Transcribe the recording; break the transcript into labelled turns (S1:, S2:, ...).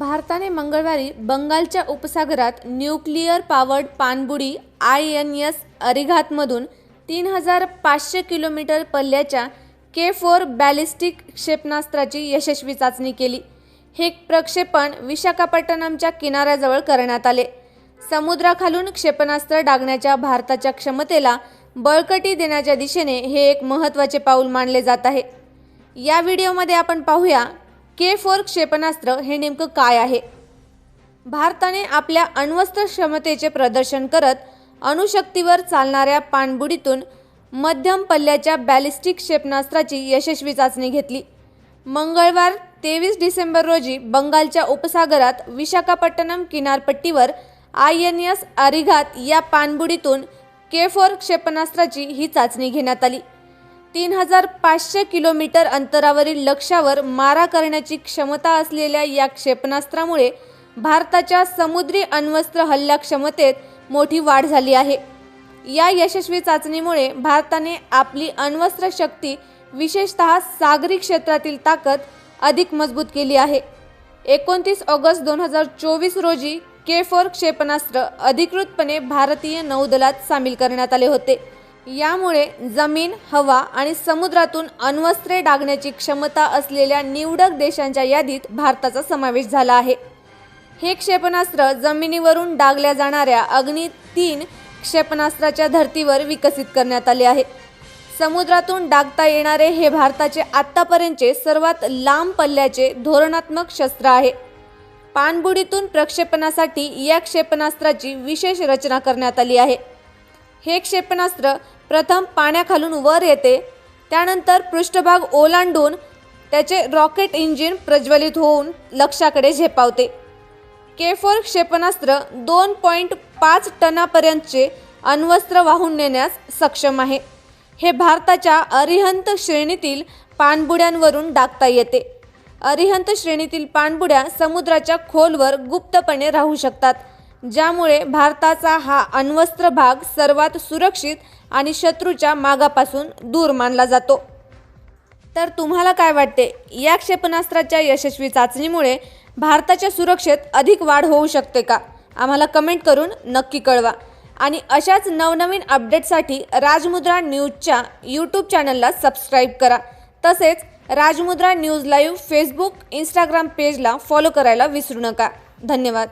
S1: भारताने मंगळवारी बंगालच्या उपसागरात न्यूक्लिअर पॉवर्ड पाणबुडी आय एन एस अरिघातमधून तीन हजार पाचशे किलोमीटर पल्ल्याच्या के फोर बॅलिस्टिक क्षेपणास्त्राची यशस्वी चाचणी केली. हे प्रक्षेपण विशाखापट्टणमच्या किनाऱ्याजवळ करण्यात आले. समुद्राखालून क्षेपणास्त्र डागण्याच्या भारताच्या क्षमतेला बळकटी देण्याच्या दिशेने हे एक महत्त्वाचे पाऊल मानले जात आहे. या व्हिडिओमध्ये आपण पाहूया के फोर क्षेपणास्त्र हे नेमकं काय आहे? भारताने आपल्या अण्वस्त्र क्षमतेचे प्रदर्शन करत अणुशक्तीवर चालणाऱ्या पाणबुडीतून मध्यम पल्ल्याच्या बॅलिस्टिक क्षेपणास्त्राची यशस्वी चाचणी घेतली. मंगळवार तेवीस डिसेंबर रोजी बंगालच्या उपसागरात विशाखापट्टणम किनारपट्टीवर आय एन एस अरिघात या पाणबुडीतून के फोर क्षेपणास्त्राची ही चाचणी घेण्यात आली. तीन हजार पाचशे किलोमीटर अंतरावरील लक्ष्यावर मारा करण्याची क्षमता असलेल्या या क्षेपणास्त्रामुळे भारताच्या समुद्री अण्वस्त्र हल्ला क्षमतेत मोठी वाढ झाली आहे. या यशस्वी चाचणीमुळे भारताने आपली अण्वस्त्र शक्ती विशेषतः सागरी क्षेत्रातील ताकद अधिक मजबूत केली आहे. एकोणतीस ऑगस्ट दोन हजार चोवीस रोजी के फोर क्षेपणास्त्र अधिकृतपणे भारतीय नौदलात सामील करण्यात आले होते. यामुळे जमीन हवा आणि समुद्रातून अण्वस्त्रे डागण्याची क्षमता असलेल्या निवडक देशांच्या यादीत भारताचा समावेश झाला आहे. हे क्षेपणास्त्र जमिनीवरून डागल्या जाणाऱ्या अग्नि तीन क्षेपणास्त्राच्या धर्तीवर विकसित करण्यात आले आहे. समुद्रातून डागता येणारे हे भारताचे आत्तापर्यंतचे सर्वात लांब पल्ल्याचे धोरणात्मक शस्त्र आहे. पाणबुडीतून प्रक्षेपणासाठी या क्षेपणास्त्राची विशेष रचना करण्यात आली आहे. हे क्षेपणास्त्र प्रथम पाण्याखालून वर येते. त्यानंतर पृष्ठभाग ओलांडून त्याचे रॉकेट इंजिन प्रज्वलित होऊन लक्ष्याकडे झेपावते. के फोर क्षेपणास्त्र दोन पॉईंट पाच टनापर्यंतचे अण्वस्त्र वाहून नेण्यास सक्षम आहे. हे भारताच्या अरिहंत श्रेणीतील पाणबुड्यांवरून डागता येते. अरिहंत श्रेणीतील पाणबुड्या समुद्राच्या खोलवर गुप्तपणे राहू शकतात. ज्यामुळे भारताचा हा अण्वस्त्र भाग सर्वात सुरक्षित आणि शत्रूच्या मागापासून दूर मानला जातो. तर तुम्हाला काय वाटते? या क्षेपणास्त्राच्या यशस्वी चाचणीमुळे भारताच्या सुरक्षेत अधिक वाढ होऊ शकते का? आम्हाला कमेंट करून नक्की कळवा. आणि अशाच नवनवीन अपडेटसाठी राजमुद्रा न्यूजच्या यूट्यूब चॅनलला सबस्क्राईब करा. तसेच Rajmudra news live Facebook Instagram पेजला follow करायला विसरू नका. धन्यवाद.